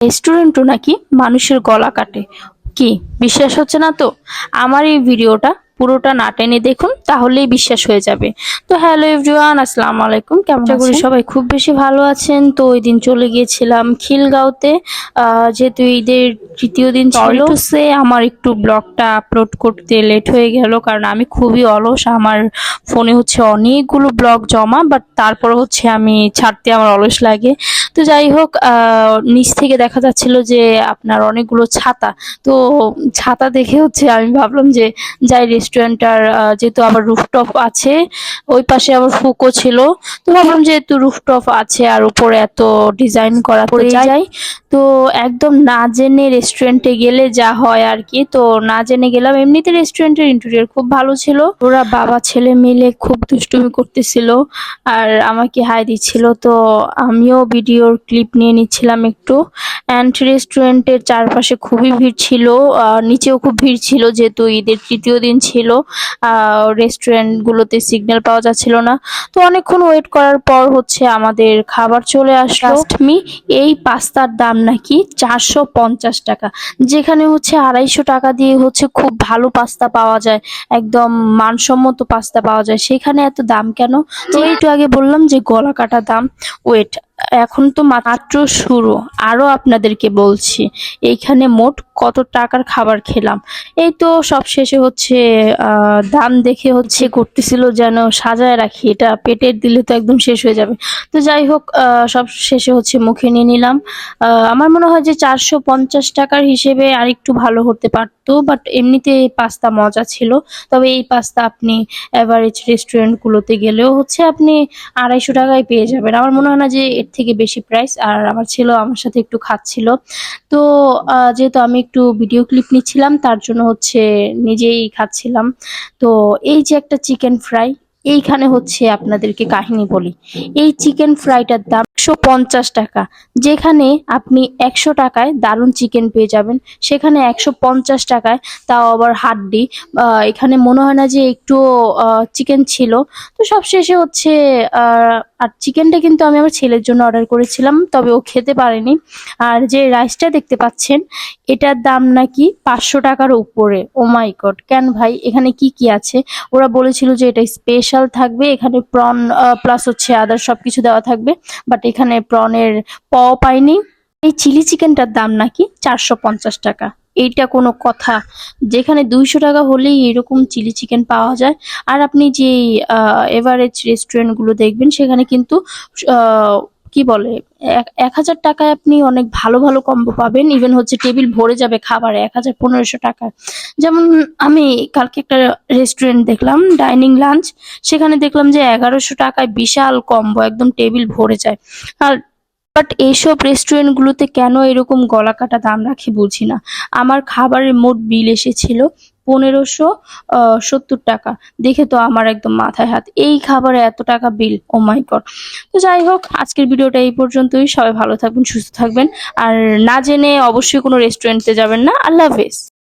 রেস্টুরেন্টও নাকি মানুষের গলা কাটে। কি বিশ্বাস হচ্ছে না তো? আমার এই ভিডিওটা পুরোটা না টেনে দেখুন তাহলেই বিশ্বাস হয়ে যাবে। তো হ্যালো এভরিওয়ান আসসালামু আলাইকুম কেমন করি আছেন? সবাই খুব বেশি ভালো আছেন। তো ওই দিন চলে গিয়েছিলাম খিলগাঁওতে। যেহেতু ঈদের তৃতীয় দিন ছিল সে আমার একটু ব্লগটা আপলোড করতে লেট হয়ে গেল কারণ আমি খুবই অলস। আমার ফোনে হচ্ছে অনেকগুলো ব্লগ জমা বাট তারপরে হচ্ছে আমি ছাড়তে আমার অলস লাগে। তো যাই হোক নিচ থেকে দেখা যাচ্ছিল যে আপনার অনেকগুলো ছাতা। তো ছাতা দেখে হচ্ছে আমি ভাবলাম যে যাই রেস্টুরেন্টটার যেহেতু আবার রুফটপ আছে ওই পাশে আবার ফুকো ছিল। তো ভাবলাম যেহেতু রুফটপ আছে আর উপরে এত ডিজাইন করা তো যাই। তো একদম না জেনে রেস্টুরেন্টে গেলে যা হয় আর কি তো না জেনে গেলাম। এমনিতে রেস্টুরেন্টের ইন্টেরিয়র খুব ভালো ছিল। ওরা বাবা ছেলে মিলে খুব দুষ্টুমি করতেছিল আর আমাকে হাই দিচ্ছিল। তো আমিও ভিডিওর ক্লিপ নিয়ে নিচ্ছিলাম একটু। অ্যান্ড রেস্টুরেন্টের চারপাশে খুবই ভিড় ছিল। আহ, নিচেও খুব ভিড় ছিল যেহেতু ঈদের তৃতীয় দিন ছিল। রেস্টুরেন্ট গুলোতে সিগন্যাল পাওয়া যাচ্ছিল না। তো অনেকক্ষণ ওয়েট করার পর হচ্ছে আমাদের খাবার চলে আসলো। মি এই পাস্তার দাম নাকি চারশো পঞ্চাশ টাকা যেখানে হচ্ছে আড়াইশো টাকা দিয়ে হচ্ছে খুব ভালো পাস্তা পাওয়া যায় একদম মানসম্মত পাস্তা পাওয়া যায়। সেখানে এত দাম কেন? তো একটু আগে বললাম যে গলা কাটা দাম। ওয়েট এখন তো মাত্র শুরু। আরও আপনাদেরকে বলছি এইখানে মোট কত টাকার খাবার খেলাম? এই তো সব শেষে হচ্ছে দাম দেখে হচ্ছে করতেছিল যেন সাজায় রাখি। এটা পেটের দিলে তো একদম শেষ হয়ে যাবে। তো যাই হোক সব শেষে হচ্ছে মুখে নিয়ে নিলাম। আমার মনে হয় যে চারশো পঞ্চাশ টাকার হিসেবে আর একটু ভালো হতে পারতো বাট এমনিতে পাস্তা মজা ছিল। তবে এই পাস্তা আপনি অ্যাভারেজ রেস্টুরেন্টগুলোতে গেলেও হচ্ছে আপনি আড়াইশো টাকায় পেয়ে যাবেন। আমার মনে হয় না যে থেকে বেশি প্রাইস আর আমার ছেলেও আমার সাথে একটু খাচ্ছিল। তো যেহেতু আমি একটু ভিডিও ক্লিপ নিচ্ছিলাম, তার জন্য হচ্ছে নিজেই খাচ্ছিলাম। তো, এই যে একটা চিকেন ফ্রাই এইখানে হচ্ছে আপনাদেরকে কাহিনী বলি। এই চিকেন ফ্রাইটার দাম একশো পঞ্চাশ টাকা। যেখানে আপনি একশো টাকায় দারুণ চিকেন পেয়ে যাবেন। সেখানে একশো পঞ্চাশ টাকায় তাও আবার হাড্ডি। এখানে মনে হয় না যে একটু চিকেন ছিল। তো সব শেষে হচ্ছে আর চিকেনটা কিন্তু আমি আমার ছেলের জন্য অর্ডার করেছিলাম, তবে ও খেতে পারেনি। আর যে রাইসটা দেখতে পাচ্ছেন, এটার দাম নাকি পাঁচশো টাকার উপরে। ও মাই গড কেন ভাই? এখানে কি কি আছে? ওরা বলেছিল যে এটা স্পেশাল থাকবে, এখানে প্রন প্লাস হচ্ছে আদার সবকিছু দেওয়া থাকবে বাট এখানে প্রনের প পাইনি। এই চিলি চিকেনটার দাম নাকি চারশো পঞ্চাশ টাকা। এইটা কোনো কথা। যেখানে দুইশো টাকা হলেই এরকম চিলি চিকেন পাওয়া যায়। আর আপনি যে এভারেজ রেস্টুরেন্টগুলো দেখবেন, সেখানে কিন্তু কি বলে, এক- হাজার টাকায় আপনি অনেক ভালো ভালো কম্বো পাবেন ইভেন হচ্ছে টেবিল ভরে যাবে খাবারে, এক হাজার পনেরোশো টাকায় যেমন আমি কালকে একটা রেস্টুরেন্ট দেখলাম ডাইনিং লাঞ্চ সেখানে দেখলাম যে এগারোশো টাকায় বিশাল কম্বো, একদম টেবিল ভরে যায়। আর বাট এইসব রেস্টুরেন্টগুলোতে কেন এরকম গলা কাটা দাম রাখে বুঝি না। আমার খাবারের মোট বিল এসেছিল পনেরোশো সত্তর টাকা। দেখে তো আমার একদম মাথায় হাত। এই খাবারে এত টাকা বিল? ও মাই গড তো যাই হোক, আজকের ভিডিওটা এই পর্যন্তই। সবাই ভালো থাকবেন, সুস্থ থাকবেন। আর না জেনে অবশ্যই কোনো রেস্টুরেন্টে যাবেন না। আল্লাহ হাফেজ।